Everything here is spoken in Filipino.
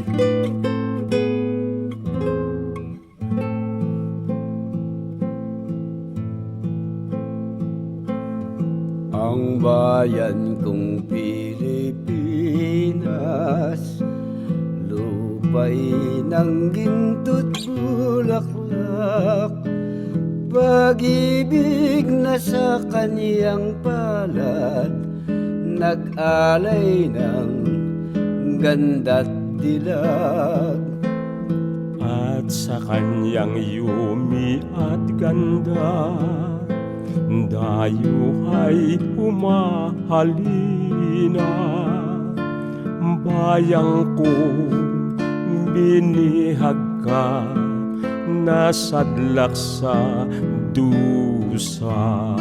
Ang bayan kong Pilipinas Lupa'y ng ginto't bulaklak. Pag-ibig na sa kaniyang palat Nag-alay ng ganda't dilag. At sa kanyang yumi at ganda Dayo ay humahalina Bayang ko binihag ka Nasadlak sa dusa